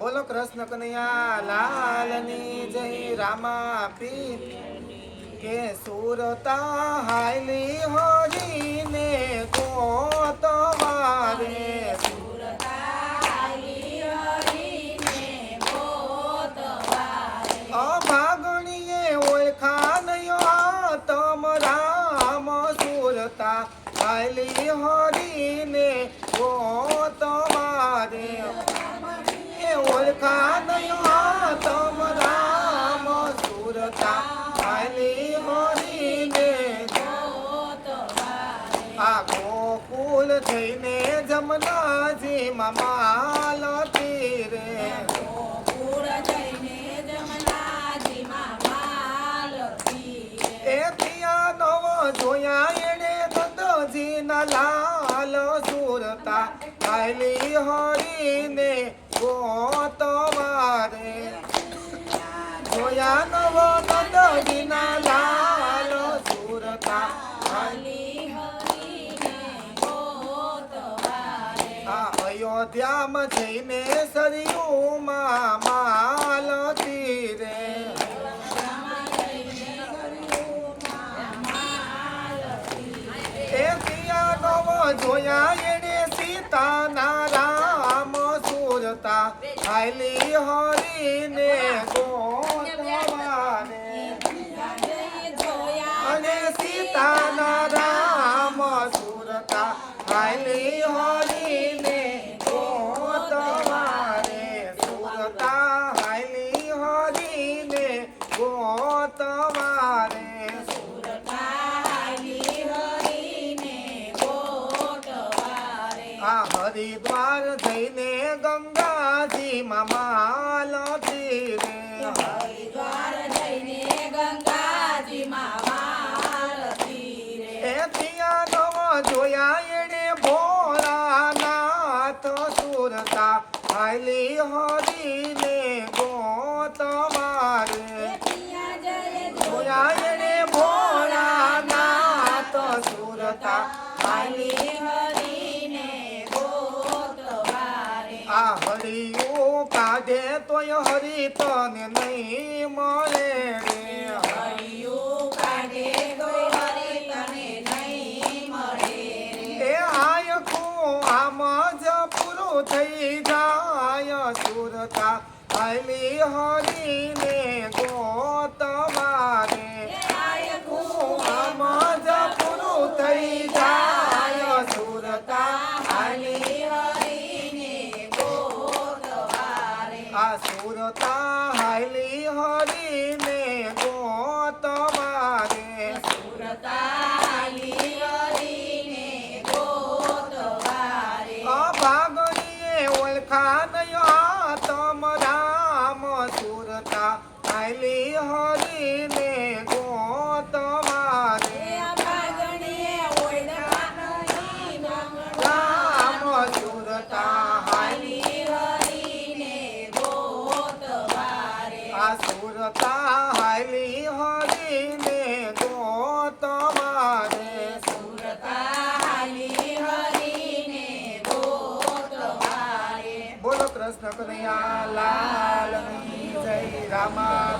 બોલો કૃષ્ણ કનૈયા, લાલની જય, રામા પી કે સુરતા હાલી હોજીને કોતવારે અભાગણીએ ઓળખાનયો તમ રામ સુરતા હાયલી હરીને કોતવારે એ ઓળખાનયો તમ રામ સુરતા હાયલી હરીને થઈને જમનાજી માલ તીરે એ પિયા નવો જોયા એણે દંદજી ના લાલ સુરતા કાલી હરીને ગોતવારે જોયા નવો લાલ સુરતા. અયોધ્યામાં જઈને સરયુમાં માલ તીરે એ હાયલી હરીને ગોતવારે અને સીતાના રામ સુરતા હાયલી હરીને ગોતવારે સુરતા હાયલી હરીને ગોતવારે આ હરિદ્વાર થઈને ગંગાજી માલ તીરે એ પિયા નવો જોયા એણે ભોળાનાથ સુરતા હાયલી હરીને ગોતવારે જોયા એણે ભોળાનાથ સુરતા હાયલી કાઢે તોય હરી તને નહીં મળે રે. એ આયખું આમ જ પૂરું થઈ જાય સુરતા. હાયલી હરીને ગોતવારે સુરતા હાયલી હરીને ગોતવારે અભાગણીએ ઓળખાનયો તમ રામ. સુરતા હાયલી હરીને ગોતવારે કૃષ્ણ કનૈયા લાલ જય રામા